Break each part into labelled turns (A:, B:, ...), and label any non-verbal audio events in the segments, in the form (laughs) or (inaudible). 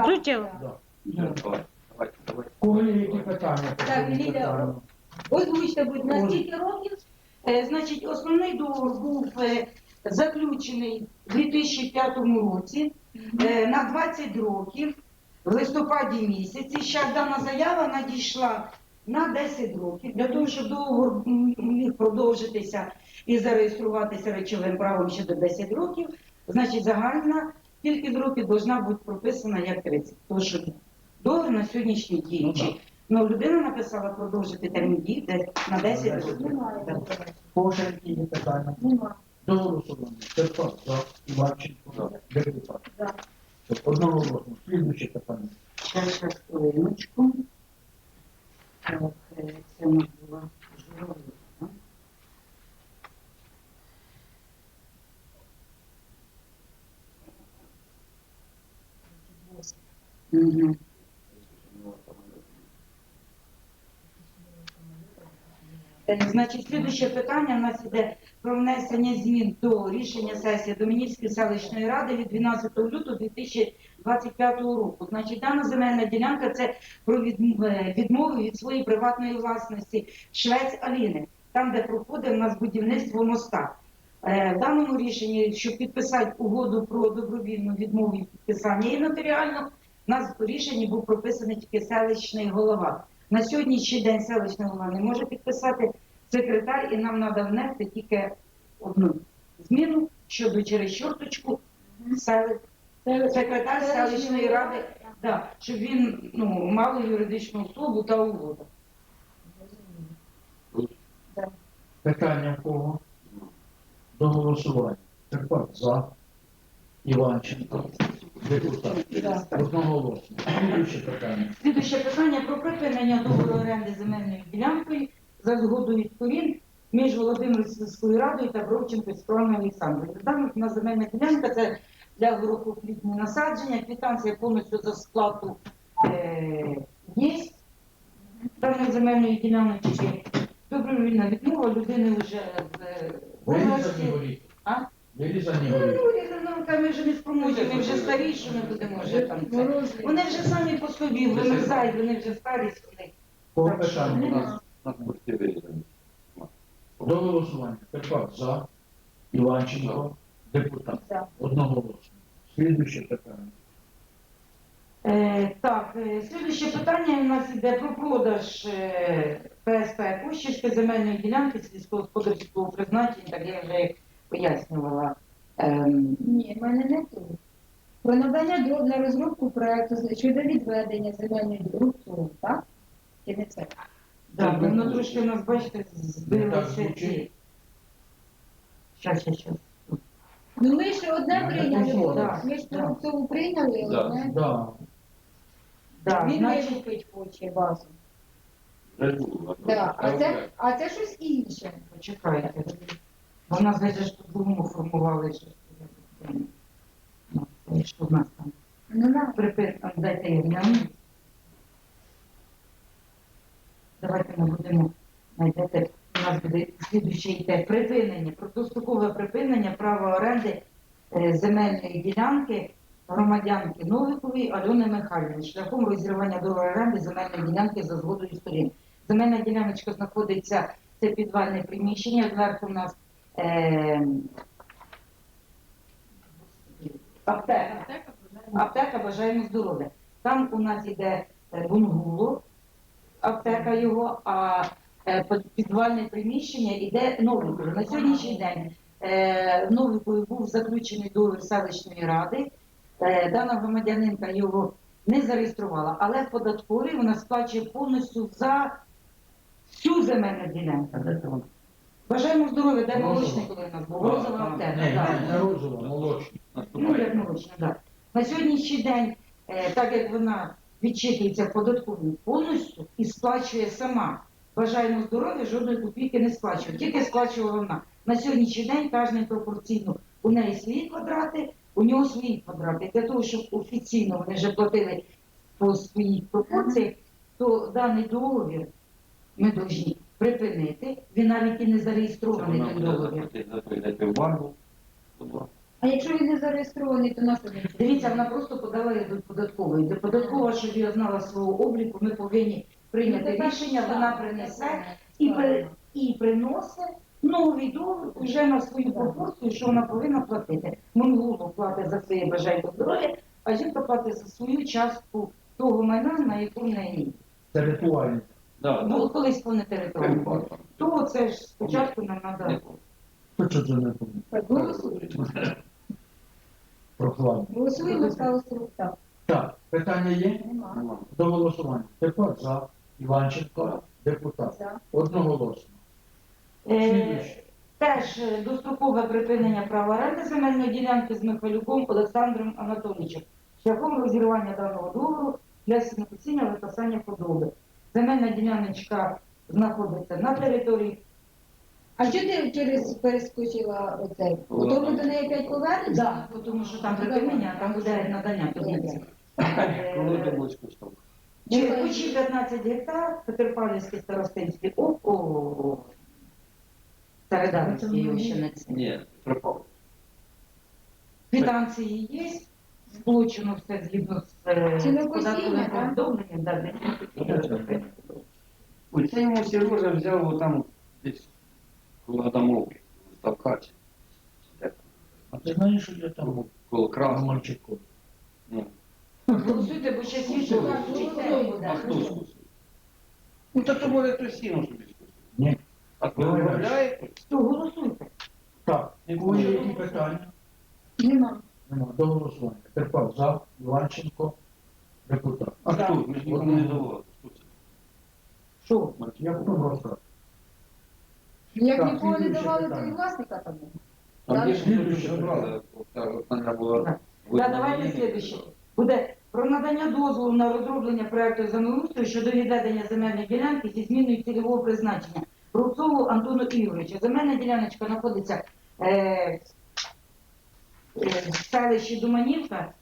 A: Включив.
B: Давайте, давайте.
C: Кого які питання?
D: Так, Лілія? Озвучте, будь на скільки років? Е, Значить, основний договор був е, заключений у 2005 році е, на 20 років в листопаді місяці. Ще дана заява надійшла на 10 років для того, щоб договор м, міг продовжитися і зареєструватися речовим правом ще до 10 років. Значить, загальна кількість років повинна бути прописана як 30. Тому що договор на сьогоднішній діючий. Ну, людина написала продовжити термін дії десь на 10 років.
E: Немає.
D: Так.
C: Які є питання? До голосування. Степан, за. Іванченко.
E: За.
C: Одноголосно. Слідуюче питання.
D: Зараз ще хвилиночку. Так, е, це у нас була журналістка. Е, Значить, слідуюче питання у нас іде про внесення змін до рішення сесії Домінівської селищної ради від 12 лютого 2025 року. Значить, дана земельна ділянка це про е, відмову від своєї приватної власності Швець Аліни, там, де проходить у нас будівництво моста. Е, В даному рішенні, щоб підписати угоду про добровільну відмову від підписання і нотаріально, у нас в рішенні був прописаний тільки селищний голова. На сьогоднішній день селищний голова не може підписати секретар, і нам треба внести тільки одну зміну щодо через чорточку сели- секретар селищної ради, да, щоб він ну, мав юридичну особу та угоду.
C: Питання в кого? До голосування. Степан, за. Іванченко, депутат.
D: Да.
C: Одноголосно. Слідуюче питання.
D: Слідуюче питання про припинення договору оренди земельною ділянкою за згодою сторін між Володимирською радою та Бровченко Світланою Олександрою. Дана земельна ділянка це для горохоплітні насадження, квитанція повністю за сплату е, є даної земельної діляночки. Добровільна відмова людини вже в е, возрасті.
C: Горіхи.
D: А?
C: Вирізані
D: Ну, ну, та ми вже не спроможні, ми вже старі, що ми будемо вже там це. Вони вже самі по собі вимерзають, вони вже старі. вони. Так що
C: питання?
D: нема.
B: нас, будете вирізані.
C: До голосування. Степан, за. Іванченко, депутат.
E: За.
C: Одноголосно. Слідуюче питання.
D: Е, так, е, слідуюче питання у нас йде про продаж е, ПСП Кущівської земельної ділянки сільськогосподарського призначення, так я вже пояснювала. Ем,
E: Ні, в мене не тут. Про надання до на розробку проекту щодо відведення земельної ділянки, так? Чи не це?
D: да, воно трошки у нас, бачите, збилося. Щас, щас, щас.
E: Ну ми ж одне
C: Ну,
E: прийняли,
D: да,
E: ми ж
D: да.
E: цього прийняли,
B: Да.
E: одне.
C: Да.
D: Да,
E: Він
D: значить,
E: викупить хоче базу. Да. А, це, а це щось інше.
D: почекайте. Вона знаєте, що думу формували, що Ну, це що в нас там.
E: Ну, на.
D: Припи... Дайте я гляну. Давайте ми будемо знайдете. У нас буде слідуюче йде припинення, протоступове припинення права оренди е, земельної ділянки громадянки Новикової Альони Михайлівни шляхом розірвання договору оренди земельної ділянки за згодою сторін. Земельна діляночка знаходиться це підвальне приміщення. Зверху у нас е, аптека. Аптека бажаємо здоров'я. Там у нас іде е, бунгуло, аптека його, а е, підвальне приміщення іде Новикою. На сьогоднішній день е, Новикою був заключений договір селищної ради. Дана громадянинка його не зареєструвала, але в податковій вона сплачує повністю за всю земельну ділянку. Бажаємо здоров'я, де молочний, коли нас був розова аптека.
C: Не розова, молочні.
D: Ну, як молочна, так. На сьогоднішній день, е, так як вона відчитується податковою повністю і сплачує сама, бажаємо здоров'я, жодної копійки не сплачує, тільки сплачувала вона. На сьогоднішній день кожен пропорційно. У неї свої квадрати, у нього свої квадрати. Для того, щоб офіційно вони вже платили по своїй пропорції, то даний договір ми повинні припинити. Він навіть і не зареєстрований
B: Вона
D: той договір.
E: А якщо він не зареєстрований, то на що він?
D: Дивіться, вона просто подала її до податкової. До податкової, щоб я знала свого обліку, ми повинні прийняти
E: Ну,
D: рішення, вона принесе і, при, і приносить новий договір вже на свою пропорцію, що вона повинна платити. Монголу платить за своє бажання здоров'я, а жінка платить за свою частку того майна, на яку в неї.
C: Це ритуальне.
B: Да,
D: Ну, колись територію. То це ж спочатку нам треба.
C: Хто це не?
E: Так, голосуємо.
C: Прохладно.
E: Голосуємо, стало 40 так.
C: Так, питання є?
E: Нема.
C: До голосування. Тепер за Іванченко, депутат.
E: За.
C: Одноголосно.
D: Е. Теж е, дострокове припинення права оренди земельної ділянки з Михайлюком Олександром Анатолійовичем шляхом розірвання даного договору для сінокосіння випасання худоби. Земельна діляночка знаходиться на території.
E: А що ти через перескочила оце? Потім до неї опять повернешся?
D: Да, тому що там припинення, а там буде надання позиції. (laughs)
B: Коли до близько став.
D: Чи Кучі 15 гектар, Петерпавлівський старостинський округ, Середарський його ще не це.
B: Ні, пропав.
D: Квитанції є, сплочено все згідно з е, податковим
E: так?
D: повідомленням, да, де
B: Ой, це йому Сережа взяв там десь коло Адамовки, в Ставкаті.
C: А ти знаєш, що я там
B: Коло
C: на
B: Красного.
C: Мальчику?
B: Ну,
D: Голосуйте, бо ще світло
B: а хто скусив? Ну, то то може хтось сіно собі скусив.
C: Ні.
B: А
C: Давай
B: виробляє, то
D: голосуйте.
C: Так, у є які питання?
E: Нема.
C: Нема. До голосування. Тепер за Іванченко, депутат.
B: А хто? Ми ж нікому не давали. Хто це?
D: Що?
C: Я потім розкажу.
E: Як
C: Так,
E: нікого не
C: слідуюче
E: давали, то
C: питання.
E: і власника там.
B: Там
E: Так.
B: є ж люди забрали, та остання була.
D: Так. Да, давайте слідуще. Буде про надання дозволу на розроблення проекту землеустрою щодо відведення земельної ділянки зі зміною цільового призначення. Рубцову Антону Ігоровичу. Земельна діляночка знаходиться е, в селищі Думанівка.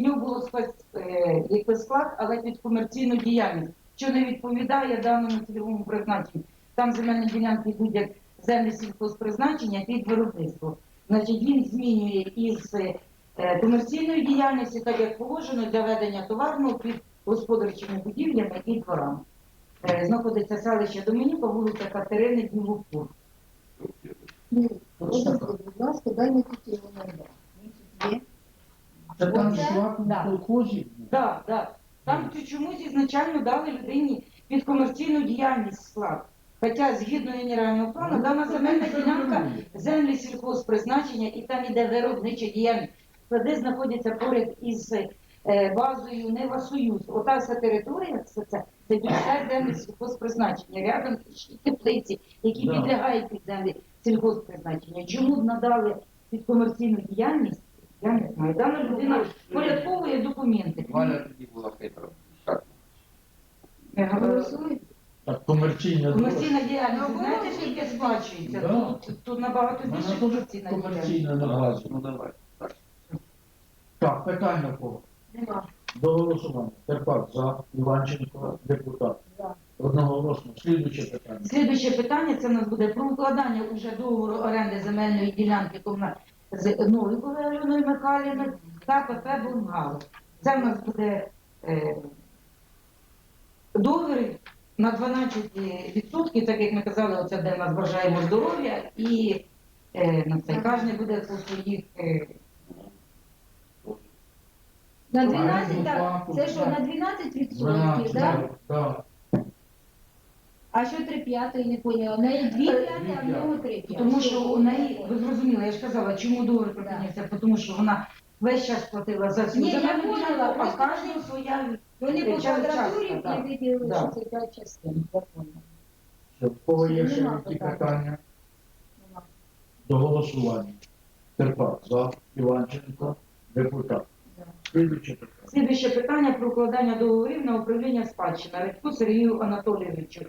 D: Нього було е, склад, але під комерційну діяльність, що не відповідає даному цільовому призначенню. Там земельні ділянки йдуть як землі сільхозпризначення під виробництво. Значить, він змінює із е, комерційної діяльності, так як положено для ведення товарного під господарчими будівлями і дворами. Е, Знаходиться селище Домініка, вулиця Катерини Днівопур.
E: Будь ласка, дай мені тут його є.
C: Це там
E: Оце? Да.
C: на колхозі?
D: Так, так. Там чомусь ізначально дали людині під комерційну діяльність склад. Хоча згідно генерального плану, дана земельна ділянка землі сільхозпризначення і там іде виробнича діяльність. Склади знаходяться поряд із е, базою Нева Союз. Ота вся територія, це, це, це більше землі сільхозпризначення. Рядом ще теплиці, які
C: Да.
D: підлягають під землі сільхозпризначення. Чому б надали під комерційну діяльність? Я не знаю. Дана людина порядковує документи.
B: Валя тоді була хитра. Так.
D: Е, е,
C: Так, комерційна.
D: Комерційна діяльність,
E: Ну,
D: знаєте, скільки сплачується?
C: Да.
D: Тут, тут набагато
C: Вона
D: більше
C: теж
D: комерційна діяльність.
C: комерційна на базі.
B: Ну давай. Так.
C: Так, питання по
E: Нема.
C: до голосування. Тепер за Іванченко, депутат.
E: За.
C: Одноголосно. Слідуюче питання.
D: Слідуюче питання це у нас буде про укладання уже договору оренди земельної ділянки комна- з Новіковою Альоною Михайлівною та ПП Бунгало. Це в нас буде е, договір на 12%, так як ми казали, оце де нас бажаємо здоров'я, і е, на це кожен буде по своїх е,
E: На
C: Ну,
E: 12, так, це що, на 12 відсотків, так?
C: так.
E: А що 3 п'ятої, не поняла? У неї 2 п'яти, а в нього 3 п'яти.
D: Тому що у неї, ви зрозуміли, я ж казала, чому договір припинився, тому що вона весь час платила за всю
E: Ні, я
D: земельну
E: поняла,
D: ділянку, а
E: просто-
D: кожна своя.
E: Вони по
D: Частка,
E: квадратурі
D: да.
E: не виділили,
D: Да.
E: що це 5 частин. Я поняла.
C: Все, в кого є ще
E: Нема
C: які
E: питань.
C: питання
E: Нема.
C: до голосування? Тепер за Іванченко, депутат.
E: Да.
C: Слідуюче питання.
D: Слідуюче питання про укладання договорів на управління спадщини Радьку Сергію Анатолійовичу.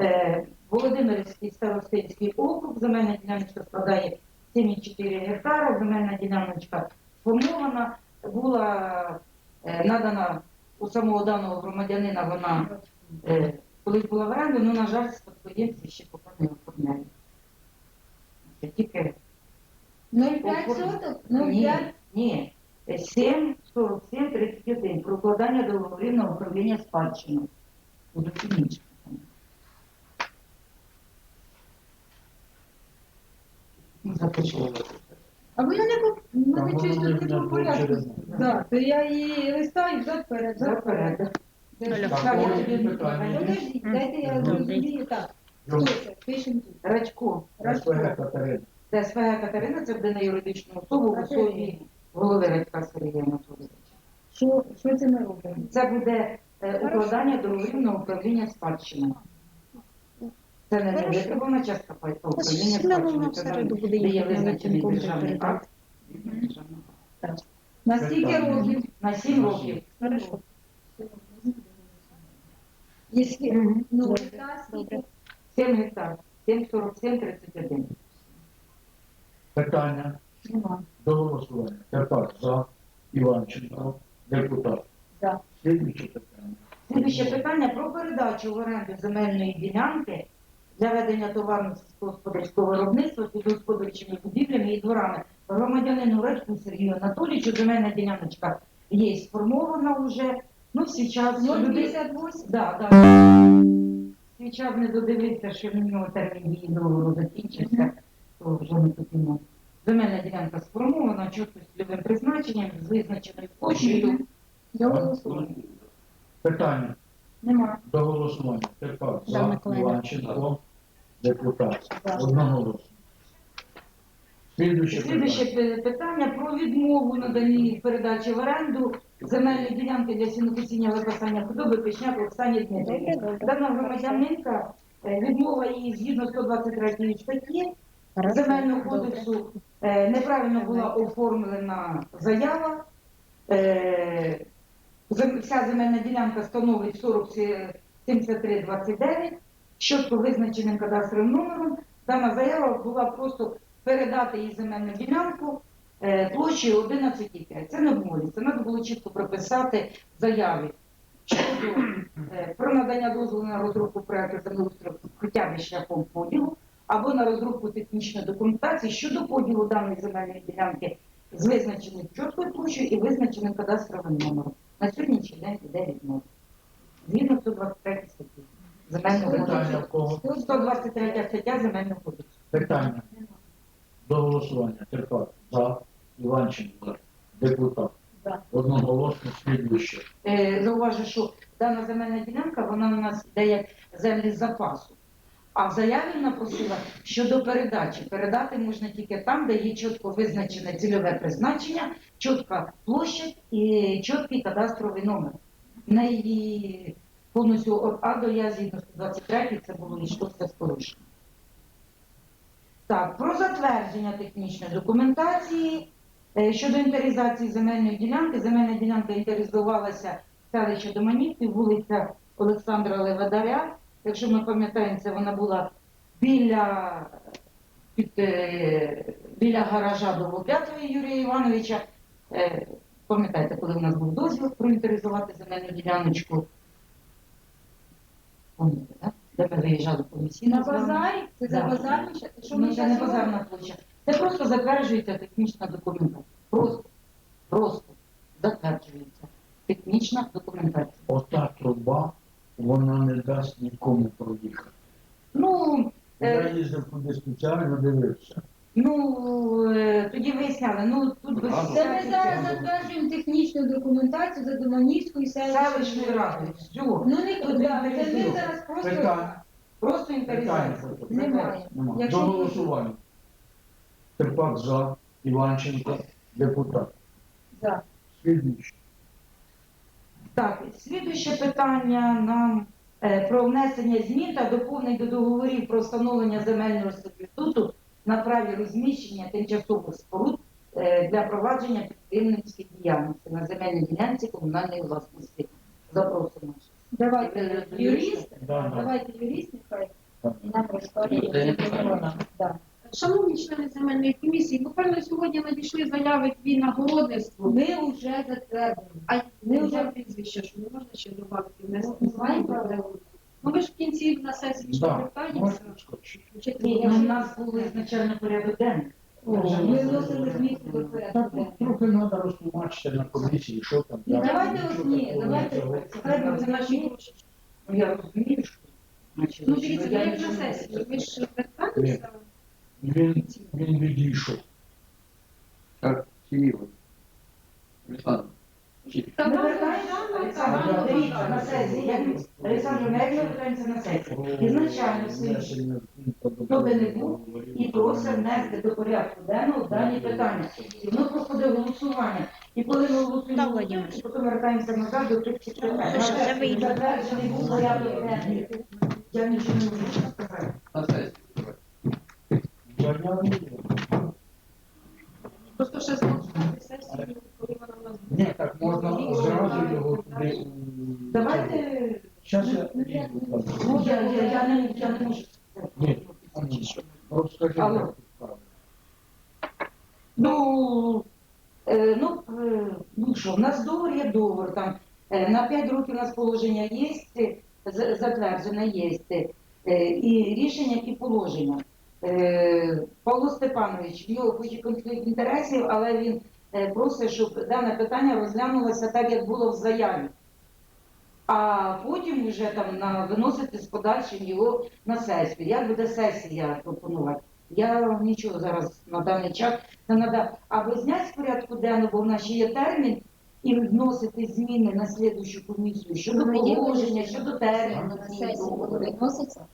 D: Е, Володимирський старостинський округ, земельна діляночка складає 7,4 гектара, земельна діляночка сформована, була е, надана у самого даного громадянина вона е, колись була в оренду, але, на жаль, спадкоємці ще поки не оформляють. Тільки
E: 0,5 соток? Ну,
D: Ні,
E: 0,5?
D: ні. 7, 47, 31. Про укладання договорів на управління спадщиною. Будуть інші. Ну.
E: А воно не по ну,
C: Там
E: не чисто
C: не-
E: не
C: не
E: по порядку.
C: через-
E: Так, то я її листаю взад перед,
D: За
E: взад перед.
D: порядок.
E: Де ж-
C: Так,
D: Так, я
C: можна
D: тобі
C: питання?
E: Подождіть, дайте я зрозумію так. Хто це? Пишемо тут.
D: Радько.
C: СПГ Катерина.
D: Це СПГ Катерина, це буде на юридичну особу в особі голови Радька Сергія Анатолійовича.
E: Що, що це ми робимо?
D: Це буде е, укладання на управління спадщиною. Це не
A: Хорошо.
D: невитривана частка пай- управління
A: середу буде
D: є
A: на
D: визначений державний акт.
E: На скільки років?
D: На 7 років.
A: Хорошо.
E: Якщо, ну,
A: Добре.
E: яка скільки?
D: 7 гектар. 7, 47, 31.
C: Питання до голосування. Тепер за Іванченко, депутат.
E: За.
C: Слідуюче питання.
D: Слідуюче питання про передачу в оренду земельної ділянки для ведення товарно сільськогосподарського виробництва під господарчими будівлями і дворами громадянину Редьку Сергію Анатолійовичу. Земельна діляночка є сформована вже. Ну, всі час люди...
E: 0,58?
D: Да, да. Свій час не додивився, що в нього термін дії договору закінчився, то вже не потрібно. Земельна ділянка сформована, чітко з цільовим призначенням, з визначеною площею.
E: До голосування.
C: Питання
E: Нема.
C: до голосування. Тепер
A: Да,
C: за Іванченко,
E: депутатів.
C: Одноголосно. Слідуюче питання.
D: про відмову наданні передачі в оренду земельної ділянки для сінокосіння випасання худоби пішняк Оксані Дмитрівні. Дана громадянинка е, відмова її згідно 123 статті земельного кодексу е, неправильно була оформлена заява. Е, вся земельна ділянка становить 40 7329 що визначеним кадастровим номером дана заява була просто передати їй земельну ділянку е, площею 11,5. Це не обговорюється. Треба було чітко прописати в заяві щодо е, про надання дозволу на розробку проекту землеустрою хоча б шляхом поділу або на розробку технічної документації щодо поділу даної земельної ділянки з визначеним чіткою площею і визначеним кадастровим номером. На сьогоднішній день іде відмова. Згідно 123 статті земельного
C: Питання
D: кодексу.
C: в кого?
D: 123 стаття земельного кодексу.
C: Питання до голосування. Тепер за Іванченко, депутат.
E: За.
C: Одноголосно слідуюче.
D: Е, Зауважу, що дана земельна ділянка, вона у нас йде як землі з запасу. А в заяві вона просила щодо передачі. Передати можна тільки там, де є чітко визначене цільове призначення, чітка площа і чіткий кадастровий номер. В неї повністю від А до Я згідно 123 це було що це з. Так, про затвердження технічної документації Е, Щодо інтеризації земельної ділянки, земельна ділянка інтеризувалася селище Доманівки, вулиця Олександра Левадаря. Якщо ми пам'ятаємо, це вона була біля, під, е, біля гаража до Волпятої Юрія Івановича. Е, Пам'ятаєте, коли у нас був дозвіл проінтеризувати земельну діляночку? Пам'ятаєте, так? Де ми виїжджали комісійно.
E: На
D: з вами?
E: базарі? Це за
D: Да.
E: базарні? ще? Що
D: Ну,
E: ми
D: це не
E: зараз
D: базарна площа. Це просто затверджується технічна документація. Просто, просто затверджується технічна документація.
C: Ота труба, вона не дасть нікому проїхати.
D: Ну,
C: Я
D: е,
C: їздив туди спеціально, дивився.
D: Ну е, тоді виясняли, ну тут без
E: Це ми зараз затверджуємо технічну документацію за Доманівською
D: селищної
E: селищною
D: ради. Все.
E: Ну не
D: Тут
E: туди, це ми зараз просто
C: Питання.
D: Просто інтеризація.
E: немає.
C: Нема.
E: Якщо
C: До голосування. Тепер за Іванченко, депутат.
E: За.
C: Слідуюче.
D: Так, слідуюче питання нам е, про внесення змін та доповнень до договорів про встановлення земельного сервітуту на праві розміщення тимчасових споруд е, для провадження підприємницької діяльності на земельній ділянці комунальної власності. Запросимо.
E: Давайте
D: Е,
E: юрист,
C: Да, да.
E: давайте юрист нехай нам. Да.
A: Шановні члени земельної комісії, буквально сьогодні надійшли заяви дві на городництво.
E: Ми вже затвердили.
A: А
E: Ми
A: ми
E: вже-
A: прізвище, що не можна ще додати внести
E: Ну, маємо право.
A: Ну ви ж в кінці на сесії ще питання.
D: Ні, ну, у нас був ізначально порядок денний.
E: Ми вносили зміни до порядку
C: трохи треба розтлумачити на комісії, що там.
E: Ну,
C: як,
E: давайте
C: нічого
E: ось ні, давайте
C: нічого.
D: Хай це наші гроші. Ну я розумію, що значить,
A: Ну, дивіться,
D: я
A: ну, як
D: нічого
A: на
D: не
A: сесії, ви ж зверталися.
C: Він, він відійшов.
B: Так, Київ. Олександр.
D: Ми на сесії, як Олександр, ми як на сесії? Ізначально всі хто би не був, і просив внести до порядку денного дані питання. І воно проходить голосування. І коли ми голосуємо, і потім вертаємося назад до тих всіх питань. Затверджений був порядок денний. Я нічого не можу сказати.
B: На сесії.
A: Просто ще знову коли вона в нас.
C: Ні, так можна зразу його туди.
D: Давайте,
C: Щас я.
D: ну, я, я, я, не, я не можу
C: Ні.
D: Алло.
C: правильно.
D: Ну, е, ну, е, ну що, в нас договор є договор, там е, на 5 років у нас положення є, е, з- затверджене є, е, і рішення, і положення. Е, Павло Степанович, в нього хоч і конфлікт інтересів, але він е, просить, щоб дане питання розглянулося так, як було в заяві. А потім вже там на, виносити з подальшим його на сесію. Як буде сесія пропонувати? Я нічого зараз на даний час не надав. Або зняти з порядку денного, бо в нас ще є термін, і вносити зміни на слідущу комісію щодо положення, щодо терміну.
E: На воно відноситься?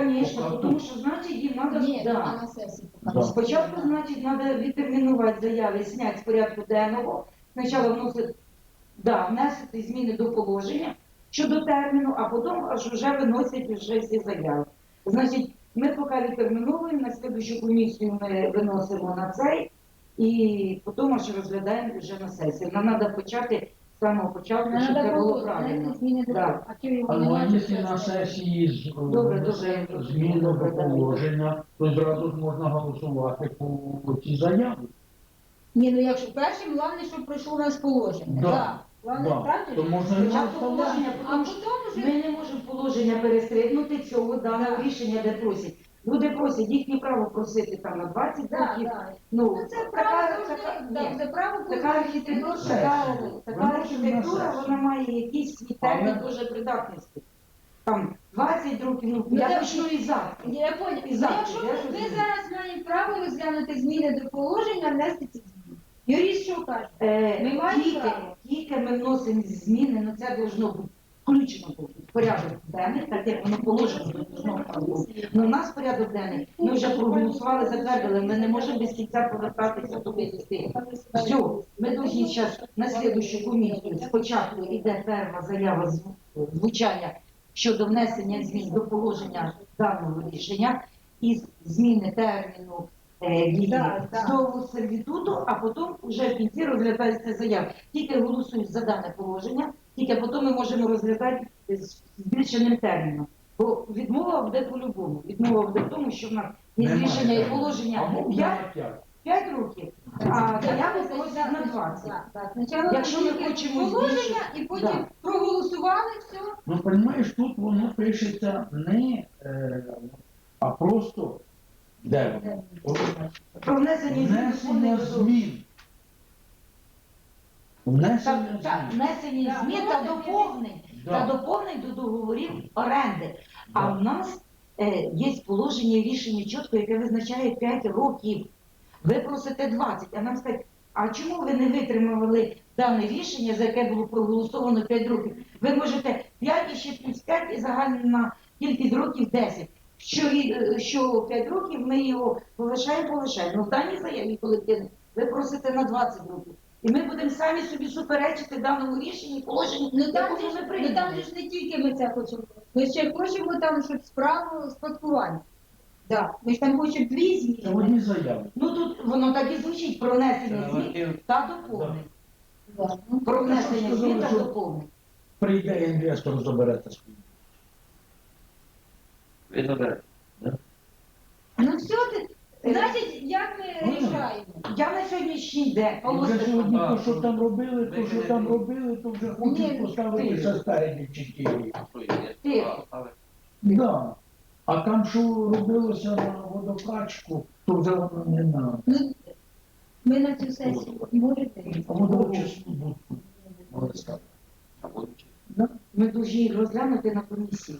D: Звісно, тому що значить їм треба
E: Ні,
D: да.
E: на сесії
C: Да.
D: Спочатку, значить, треба відтермінувати заяви, зняти з порядку денного. Спочатку вносити, да, внести зміни до положення щодо терміну, а потім аж вже виносять вже всі заяви. Значить, ми поки відтерміновуємо, на слідчу комісію ми виносимо на цей, і потім аж розглядаємо вже на сесії. Нам треба почати самого початку,
E: Нам
D: щоб це було правильно. Да.
E: а
C: ну,
E: немає?
C: якщо на сесії з-
D: Добре, добре.
C: зміни до
D: Добре, добре.
C: положення, то зразу ж можна голосувати по цій заяві.
E: Ні, ну якщо першим, головне, щоб пройшло у нас положення.
C: Да.
E: Да. Головне,
C: Да.
E: правильно?
C: То можна і
D: Спочатку
C: голосувати.
D: положення,
E: А
D: потім
E: потім
D: Ми не можемо положення перестрибнути цього даного рішення, де просять. Люди просять, їхнє право просити там на 20
E: да,
D: років.
E: да.
D: Ну,
E: Ну, це
D: така,
E: право
D: така,
E: завжди, да, це право
D: така архітектура,
C: Сесія.
D: така, така
C: Виносимо на
D: архітектура, вона має якийсь свій термін
C: Але-
D: дуже придатності. Там 20 років, ну,
E: Ну,
D: я
E: це-
D: почну із завтра.
E: Я поняла.
D: І
E: Ну,
D: завтра,
E: якщо
D: я
E: ви
D: розумію.
E: зараз маєте право розглянути зміни до положення, внести ці зміни. Юрій що каже?
D: Е,
E: Ми маємо
D: тільки,
E: право.
D: тільки ми вносимо зміни, ну це должно бути включено бути в порядок денний, так як воно положено бути. Ну, у нас порядок денний, ми вже проголосували, затвердили, ми не можемо без кінця повертатися до висоти. Все, ми повинні зараз на слідущу комісію. Спочатку йде перша заява звучання щодо внесення змін до положення даного рішення і зміни терміну е, дії сервітуту, а потім вже в кінці розглядається заява. Тільки голосують за дане положення, тільки потім ми можемо розглядати з збільшеним терміном. Бо відмова буде по-любому. Відмова буде в тому, що в нас є рішення і положення
C: Або
D: 5,
C: на п'ять.
D: 5 років, а заяви просять на 20.
E: Так, так.
D: Якщо ми хочемо
E: положення, і потім проголосували все.
C: Ну, розумієш, тут воно пишеться не, е, а просто де воно?
D: Про внесення змін
C: Внесення
D: та,
C: змін.
D: внесення змін та доповнень та
C: Да.
D: доповнень до договорів оренди. А
C: Да.
D: в нас е, є положення рішення чітко, яке визначає 5 років. Ви просите 20, а нам скажуть, а чому ви не витримували дане рішення, за яке було проголосовано 5 років? Ви можете 5 і ще плюс 5 і загальна кількість років 10. Що, рі- е, що 5 років ми його повишаємо, повишаємо. Ну в даній заяві колективній ви просите на 20 років. І ми будемо самі собі суперечити даному рішенню, положенню,
E: Ну там,
D: якому ми
E: ж- ну,
D: прийняли.
E: там же ж не тільки ми це хочемо. Ми ще хочемо там, щоб справу спадкування. Да. Ми ж там хочемо дві
C: Це
E: зміни.
C: одні заяви.
D: Ну тут воно так і звучить про внесення змін та доповнень.
E: Да. Ну,
D: Про внесення змін та доповнень.
C: Прийде інвестор, забереться свій.
B: Ви заберете.
E: Ну все, ти, значить, як ми
C: Ну,
E: рішаємо?
D: Я на сьогоднішній день,
C: Вже сьогодні то, що там робили, то, що там робили, то вже хочуть поставити старі.
B: А. А,
C: Да. А там, що робилося на водокачку, то вже воно не
E: Ну, ми на цю сесію можете?
C: водочисну будку. можна сказати.
B: А?
D: Ми повинні розглянути на комісії.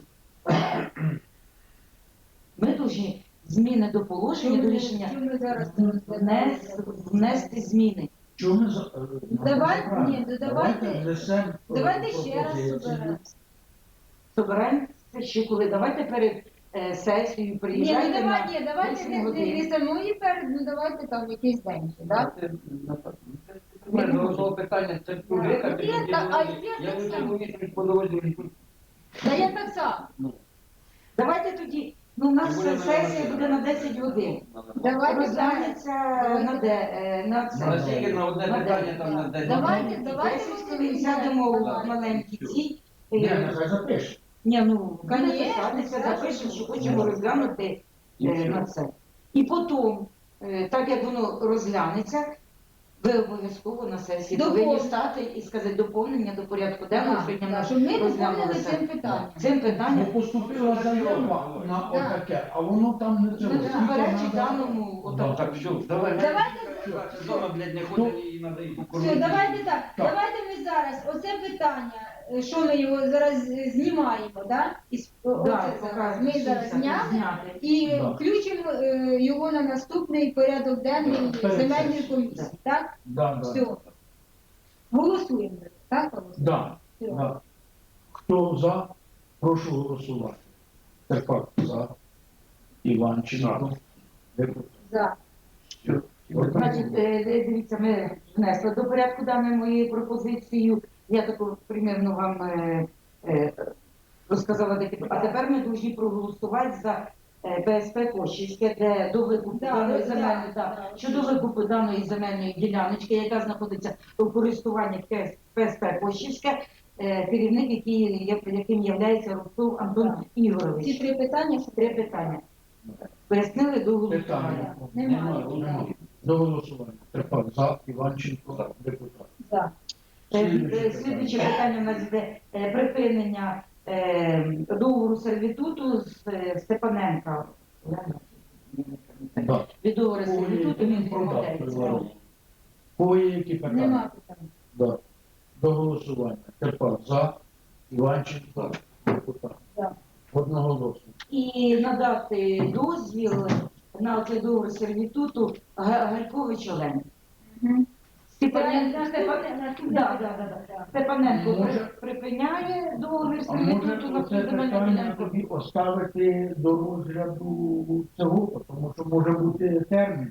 D: Ми повинні зміни до положення, до рішення
E: Що ми зараз
D: внес- внести зміни.
C: Чого ми за... е,
E: Давай-
C: правильно.
E: ні, ну давайте-
C: внесемо
E: Давайте ще раз
C: пропозиції.
E: соберемося.
D: Собираємося ще коли. Давайте перед е, сесією
E: Ні, ну
D: приїжджайте
E: давай,
D: на
E: ні, давайте не, не, не самої перед, ну давайте там якийсь день ще, так?
B: Це, напевно, це примерно до того питання, це турека,
E: Ну, я так- а я
B: я
E: так само. Та я так само.
B: Ну,
D: Давайте тоді, ну у нас сесія буде на 10 годин.
E: Давайте
D: Розглянеться на де, е, на це.
B: На стільки на одне питання там на день.
E: Давайте, давайте
D: 10 хвилин сядемо в маленькі ці.
C: Ні,
D: е,
C: нехай запише.
D: Ні, ну,
E: Конечно,
D: написатися,
E: конечно.
D: запишемо, що хочемо розглянути е, на це. І потім, е, так як воно розглянеться, ви обов'язково на сесії
E: Доповнення.
D: повинні стати і сказати доповнення до порядку денного
E: Так,
D: сьогодні
E: так,
D: ми
E: Щоб ми доповнили цим питанням.
D: Цим
C: Бо
D: питанням
C: поступила заява на отаке, а воно там не це.
D: не суперечить даному
C: отаку.
D: отак.
B: Так, все, давай.
E: Давайте-
B: блядь, не ходили і надо
E: Все, давайте так. Давайте ми зараз оце питання, що ми його зараз е, знімаємо, да? І с-
D: Да,
E: оце зараз. Ми зараз зняли
D: зняти.
E: і
C: Да.
E: включимо е, його на наступний порядок денний
C: Да, перед
E: земельної
C: сесією.
E: комісії. Так?
C: Да, да.
E: Все. Голосуємо. Так, голосуємо?
C: Да,
E: Все.
C: да. Хто за, прошу голосувати. Тепер за. Іванченко.
E: За.
D: Значить, е, е, дивіться, ми внесли до порядку даної моєю пропозицією. Я таку примірно вам е, е, розказала таке. А тепер ми повинні проголосувати за е, ПСП Кощівське, де до викупу
E: Да,
D: даної земельної
E: да.
D: да, щодо викупу даної земельної діляночки, яка знаходиться у користуванні ПСП Кощівське, е, керівник, який яким є Рубцов Антон Ігорович.
E: Ці три питання, що
D: Три питання. Пояснили до голосування.
C: Питання.
E: Немає.
C: Немає. До голосування. Тепер за. Іванченко. Депутат.
E: за.
D: Е,
C: Слідуюче
D: е, питання у нас йде е, припинення е, договору сервітуту з е, Степаненка.
C: Да.
D: Від договору сервітуту він відмовляється.
C: Кого є які питання?
E: Нема питань.
C: Да. До голосування. Тепер за. Іванченко. Депутат. Одноголосно.
D: І надати дозвіл на цей договор сервітуту Га- Галькович Олені. Степаненко,
E: Це
D: Степан-
E: наступне-
D: Да, да, да, да. Степаненко
C: Може-
D: припиняє договір
C: А може
D: сервітуту на
C: це
D: земельну
C: питання
D: ділянку.
C: тобі поставити до розгляду цього, тому що може бути термін.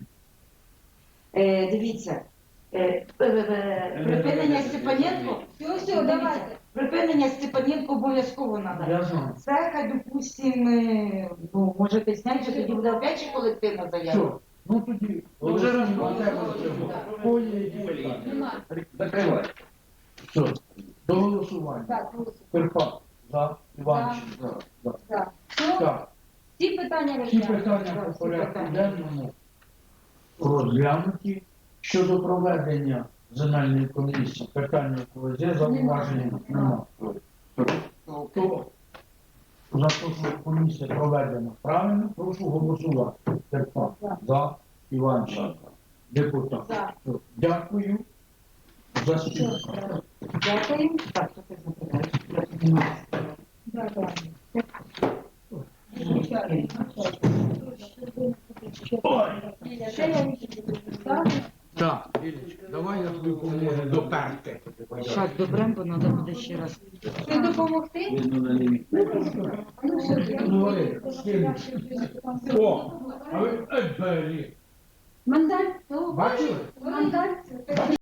D: Е, дивіться, е, е, е, припинення Степаненко,
E: Все, все, давайте.
D: припинення Степаненко обов'язково треба.
C: Я знаю.
D: Це хай, допустим, е, ну, можете зняти, що тоді буде опять ще колективна заява.
C: Все. Ну тоді
B: Ну, вже так. Закривай.
C: Все. До голосування.
E: Так, голосуємо.
C: За. Іванченко. За.
E: Так. Все,
C: Так.
E: всі питання
C: Всі питання по порядку денному розглянуті. Щодо проведення земельної комісії, питання якогось зауваження
E: Нема.
C: немає. Хто за те, що комісія проведена правильно, прошу голосувати. Терпак.
E: За.
C: Іванченко. Депутат.
E: За.
C: Дякую за співпрацю.
D: Дякую. Так, що ти запитаєш?
E: Да, да.
C: Так, Ілечка, давай я тобі поможу доперти.
D: Щас добрем, бо треба буде ще раз.
E: Ти допомогти? Ну,
C: Ну, скинь. О, а ви, ей, бері.
E: Мандаль, то
C: Бачили?
E: Мандаль.